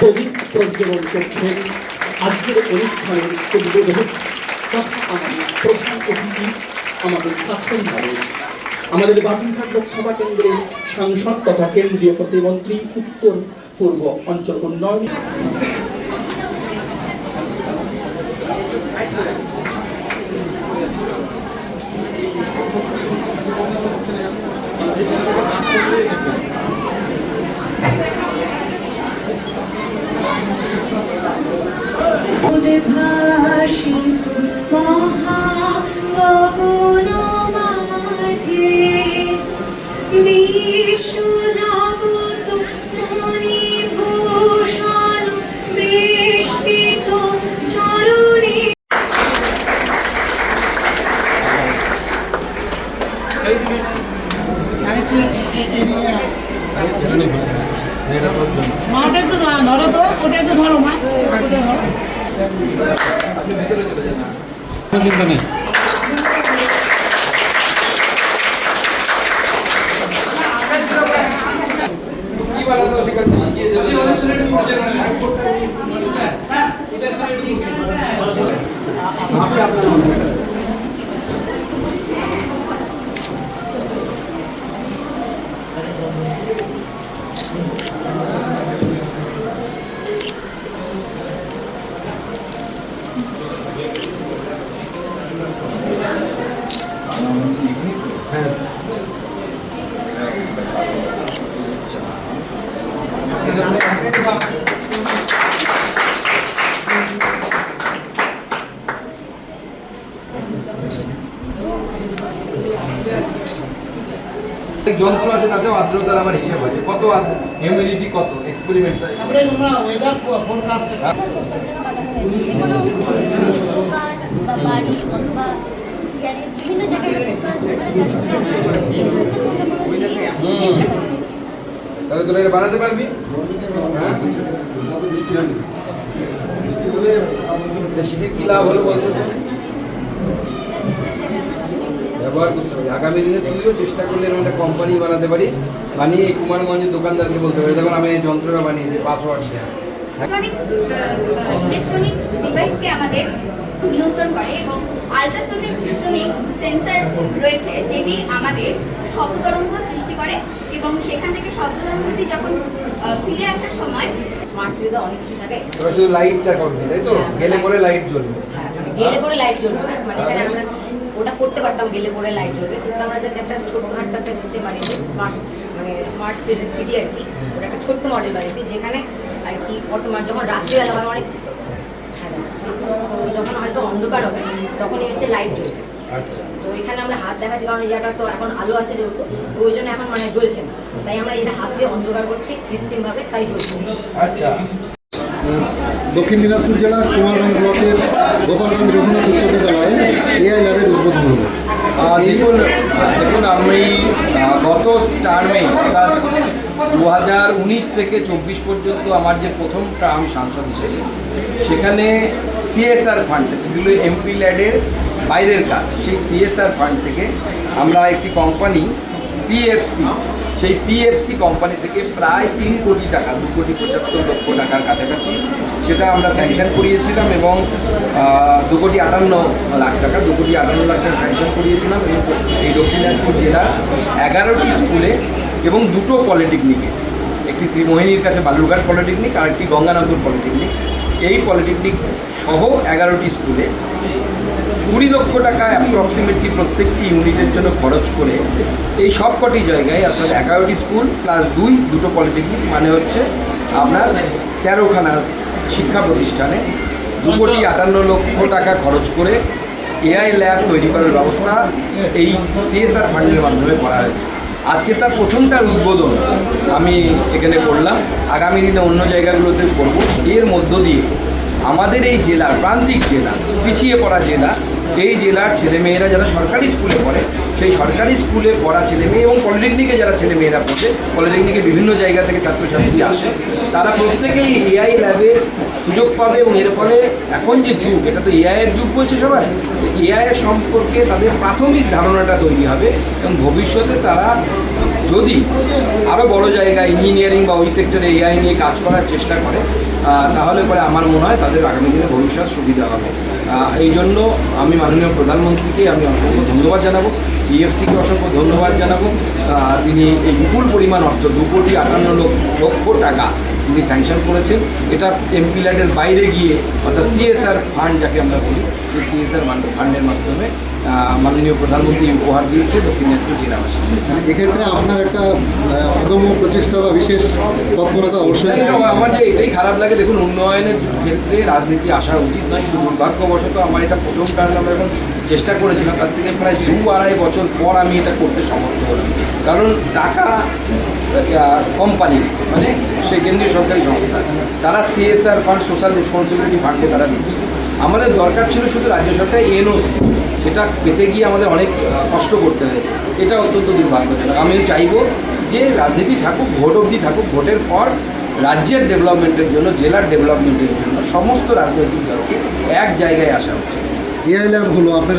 পবিত্র জীবন করছেন আজকের অনুষ্ঠানের আমাদের প্রধান অতিথি আমাদের শাসন ভারত আমাদের বাবুঘাট লোকসভা কেন্দ্রের সাংসদ তথা কেন্দ্রীয় প্রতিমন্ত্রী উত্তর পূর্ব অঞ্চল উন্নয়ন মাটা একটু ধরো তো ওটা একটু ধরো মা ওটা ধরো কোনো চিন্তা নেই অনেক যন্ত্র আছে তাতেও আর্দ্রতার আমার হিসেব আছে কত হিউমিডিটি কত? এক্সপেরিমেন্ট তোমরা ওয়েদার দোকান বা বাড়ি অথবা গ্যারেজ বিভিন্ন জায়গায় সেট করা যায় তাহলে তোরা এটা বানাতে পারবি? হ্যাঁ? শিখে কি লাভ হলো বলতো? ব্যবহার করতে পারি আগামী দিনে তুইও চেষ্টা করলে এরকম একটা কোম্পানি বানাতে পারি বানিয়ে কুমারগঞ্জের দোকানদারকে বলতে পারি দেখুন, আমি যন্ত্রটা বানিয়েছি পাসওয়ার্ড দেওয়া ইলেকট্রনিক ইলেকট্রনিক ডিভাইসকে আমাদের নিয়ন্ত্রণ করে এবং আলট্রাসোনিক ইলেকট্রনিক সেন্সর রয়েছে যেটি আমাদের শব্দ তরঙ্গ সৃষ্টি করে এবং সেখান থেকে শব্দ তরঙ্গটি যখন ফিরে আসার সময় স্মার্ট সুবিধা অনেক কিছু থাকে। শুধু লাইটটা করবি তাই তো? গেলে পরে লাইট জ্বলবে। গেলে পরে লাইট জ্বলবে না। মানে এখানে আমরা ওটা করতে পারতাম গেলে পরে লাইট জ্বলবে। কিন্তু আমরা জাস্ট একটা ছোটখাটো একটা সিস্টেম বানিয়েছি স্মার্ট মানে স্মার্ট যে সিটি আর কি ওটা একটা ছোট্ট মডেল বানিয়েছি যেখানে আর কি অটোমার যখন রাত্রিবেলা হয় অনেক হ্যাঁ তো যখন হয়তো অন্ধকার হবে তখনই হচ্ছে লাইট জ্বলবে আচ্ছা। তো এখানে আমরা হাত দেখাচ্ছি কারণ এই জায়গাটা তো এখন আলো আছে যেহেতু তো ওই জন্য এখন মানে জ্বলছে না। তাই আমরা এটা হাত দিয়ে অন্ধকার করছি কৃত্রিমভাবে তাই জ্বলছে। আচ্ছা। দক্ষিণ দিনাজপুর জেলার কুমারগঞ্জ ব্লকের গোপালগঞ্জ রঘুনাথ উচ্চ বিদ্যালয়ে এআই ল্যাবের উদ্বোধন হলো। দেখুন দেখুন আমি গত টার্মে অর্থাৎ দু হাজার উনিশ থেকে চব্বিশ পর্যন্ত আমার যে প্রথম টার্ম সাংসদ হিসেবে, সেখানে সিএসআর ফান্ড যেগুলো এমপি ল্যাডের বাইরের কাজ। সেই সিএসআর ফান্ড থেকে আমরা একটি কোম্পানি পিএফসি সেই পিএফসি কোম্পানি থেকে প্রায় তিন কোটি টাকা, দু কোটি পঁচাত্তর লক্ষ টাকার কাছাকাছি সেটা আমরা স্যাংশন করিয়েছিলাম এবং দু কোটি আটান্ন লাখ টাকা, দু কোটি আটান্ন লাখ টাকা স্যাংশন করিয়েছিলাম এবং এই দক্ষিণ দিনাজপুর জেলার এগারোটি স্কুলে এবং দুটো পলিটেকনিকে একটি ত্রিমোহিনীর কাছে বালুরঘাট পলিটেকনিক আর একটি গঙ্গানগর পলিটেকনিক এই পলিটেকনিক সহ এগারোটি স্কুলে কুড়ি লক্ষ টাকা অ্যাপ্রক্সিমেটলি প্রত্যেকটি ইউনিটের জন্য খরচ করে এই সব কটি জায়গায় অর্থাৎ এগারোটি স্কুল প্লাস দুই, দুটো পলিটেকনিক মানে হচ্ছে আপনার তেরোখানা শিক্ষা প্রতিষ্ঠানে দু কোটি আটান্ন লক্ষ টাকা খরচ করে এআই ল্যাব তৈরি করার ব্যবস্থা এই সিএসআর ফান্ডের মাধ্যমে করা হয়েছে। আজকে তার প্রথমটার উদ্বোধন আমি এখানে করলাম। আগামী দিনে অন্য জায়গাগুলোতে করব। এর মধ্য দিয়ে আমাদের এই জেলার প্রান্তিক জেলা, পিছিয়ে পড়া জেলা এই জেলার ছেলেমেয়েরা যারা সরকারি স্কুলে পড়ে, সেই সরকারি স্কুলে পড়া ছেলেমেয়ে এবং পলিটেকনিকে যারা ছেলেমেয়েরা পড়ে, পলিটেকনিকে বিভিন্ন জায়গা থেকে ছাত্রছাত্রী আসে, তারা প্রত্যেকেই এআই ল্যাবে সুযোগ পাবে এবং এর ফলে এখন যে যুগ, এটা তো এআইয়ের যুগ বলছে সবাই এআই এর সম্পর্কে তাদের প্রাথমিক ধারণাটা তৈরি হবে এবং ভবিষ্যতে তারা যদি আরও বড় জায়গায় ইঞ্জিনিয়ারিং বা ওই সেক্টরে এআই নিয়ে কাজ করার চেষ্টা করে তাহলে পরে আমার মনে হয় তাদের আগামী দিনে ভবিষ্যৎ সুবিধা হবে। এই জন্য আমি মাননীয় প্রধানমন্ত্রীকে আমি অসংখ্য ধন্যবাদ জানাব ইএফসিকে অসংখ্য ধন্যবাদ জানাব। তিনি এই বিপুল পরিমাণ অর্থ, দু কোটি আটান্ন লক্ষ টাকা তিনি স্যাংশন করেছেন। এটা এমপি ল্যাডের বাইরে গিয়ে, অর্থাৎ সিএসআর ফান্ড যাকে আমরা বলি সিএসআর ফান্ডের মাধ্যমে মাননীয় প্রধানমন্ত্রী উপহার দিয়েছে দক্ষিণ দিনাজপুর জেলাবাসী মানে এক্ষেত্রে আপনার একটা অদম্য প্রচেষ্টা বা বিশেষ তৎপরতা অবশ্যই আমার যে এটাই খারাপ লাগে দেখুন উন্নয়নের ক্ষেত্রে রাজনীতি আসা উচিত নয় কিন্তু দুর্ভাগ্যবশত আমার এটা প্রথম টার্ম আমরা এখন চেষ্টা করেছিলাম তার থেকে প্রায় দু আড়াই বছর পর আমি এটা করতে সমর্থ হলাম। কারণ টাকা কোম্পানি মানে সেই কেন্দ্রীয় সরকারি সংস্থা তারা সিএসআর ফান্ড সোশ্যাল রেসপন্সিবিলিটি ফান্ডে তারা দিচ্ছে। আমাদের দরকার ছিল শুধু রাজ্য সরকার এনওসি সেটা পেতে গিয়ে আমাদের অনেক কষ্ট করতে হয়েছে। এটা অত্যন্ত দুর্ভাগ্যজনক। আমি চাইব যে রাজনীতি থাকুক, ভোট অবধি থাকুক, ভোটের পর রাজ্যের ডেভেলপমেন্টের জন্য, জেলার ডেভেলপমেন্টের জন্য সমস্ত রাজনৈতিক দলকে এক জায়গায় আসা উচিত। এআই হলো আপনার